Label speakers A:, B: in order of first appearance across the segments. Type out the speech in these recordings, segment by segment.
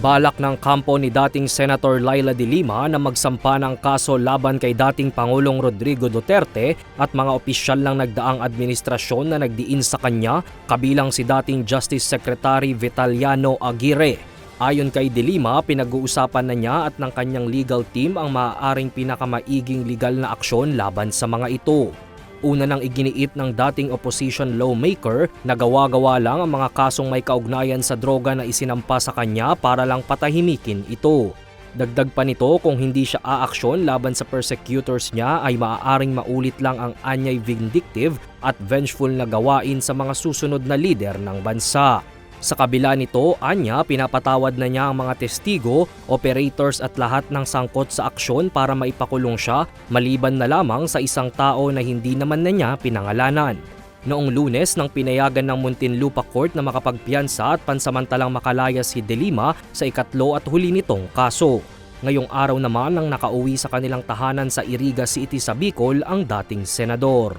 A: Balak ng kampo ni dating Senator Laila de Lima na magsampa ng kaso laban kay dating Pangulong Rodrigo Duterte at mga opisyal ng nagdaang administrasyon na nagdiin sa kanya kabilang si dating Justice Secretary Vitaliano Aguirre. Ayon kay De Lima, pinag-uusapan na niya at ng kanyang legal team ang maaaring pinakamaiging legal na aksyon laban sa mga ito. Una nang iginiit ng dating opposition lawmaker na gawa-gawa lang ang mga kasong may kaugnayan sa droga na isinampa sa kanya para lang patahimikin ito. Dagdag pa nito kung hindi siya aaksyon laban sa persecutors niya ay maaaring maulit lang ang anyay vindictive at vengeful na gawain sa mga susunod na lider ng bansa. Sa kabila nito, anya pinapatawad na niya ang mga testigo, operators at lahat ng sangkot sa aksyon para maipakulong siya maliban na lamang sa isang tao na hindi naman na niya pinangalanan. Noong lunes nang pinayagan ng Muntinlupa Court na makapagpiyansa at pansamantalang makalaya si De Lima sa ikatlo at huli nitong kaso. Ngayong araw naman nang nakauwi sa kanilang tahanan sa Iriga City sa Bicol ang dating senador.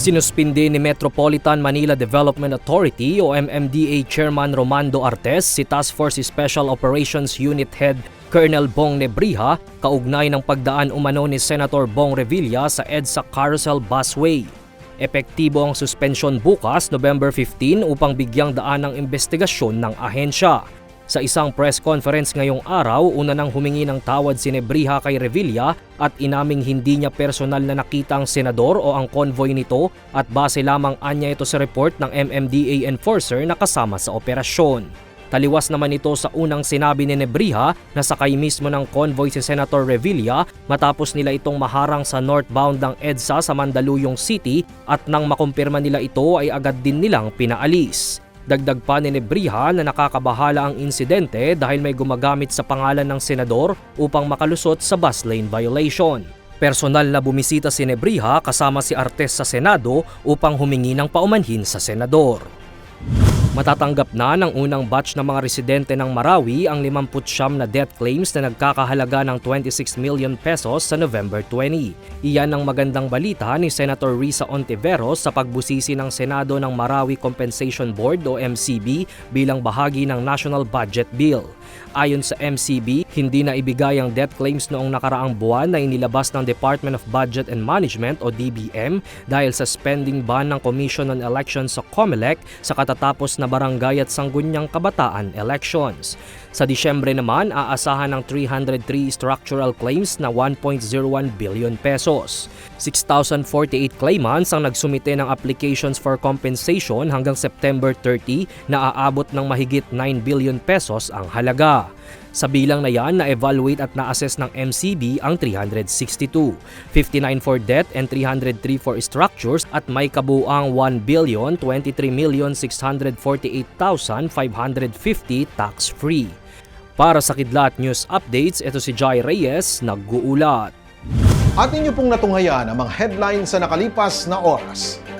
A: Sinuspindi ni Metropolitan Manila Development Authority o MMDA Chairman Romando Artes si Task Force Special Operations Unit Head Colonel Bong Nebriha kaugnay ng pagdaan umano ni Senator Bong Revilla sa EDSA Carousel Busway. Epektibo ang suspensyon bukas, November 15 upang bigyang daan ng investigasyon ng ahensya. Sa isang press conference ngayong araw, una nang humingi ng tawad si Nebriha kay Revilla at inaming hindi niya personal na nakita ang senador o ang convoy nito at base lamang anya ito sa report ng MMDA enforcer na kasama sa operasyon. Taliwas naman ito sa unang sinabi ni Nebriha na sakay mismo ng convoy si Senator Revilla matapos nila itong maharang sa northbound ng EDSA sa Mandaluyong City at nang makumpirma nila ito ay agad din nilang pinaalis. Dagdag pa ni Nebriha na nakakabahala ang insidente dahil may gumagamit sa pangalan ng senador upang makalusot sa bus lane violation. Personal na bumisita si Nebriha kasama si Artes sa Senado upang humingi ng paumanhin sa senador. Matatanggap na ng unang batch ng mga residente ng Marawi ang 59 na death claims na nagkakahalaga ng 26 million pesos sa November 20. Iyan ang magandang balita ni Senator Risa Ontiveros sa pagbusisi ng Senado ng Marawi Compensation Board o MCB bilang bahagi ng National Budget Bill. Ayon sa MCB, hindi na ibigay ang death claims noong nakaraang buwan na inilabas ng Department of Budget and Management o DBM dahil sa spending ban ng Commission on Elections sa COMELEC sa katatapos na barangay at sanggunyang kabataan elections. Sa Disyembre naman, aasahan ng 303 structural claims na 1.01 billion pesos. 6,048 claimants ang nagsumite ng applications for compensation hanggang September 30 na aabot ng mahigit 9 billion pesos ang halaga. Sa bilang na yan, na-evaluate at na-assess ng MCB ang 362, 59 for debt and 303 for structures at may kabuang 1 billion 23 million 648,550 tax-free. Para sa Kidlat News Updates, ito si Jai Reyes, nag-uulat.
B: At inyo pong natunghayan ang mga headlines sa nakalipas na oras.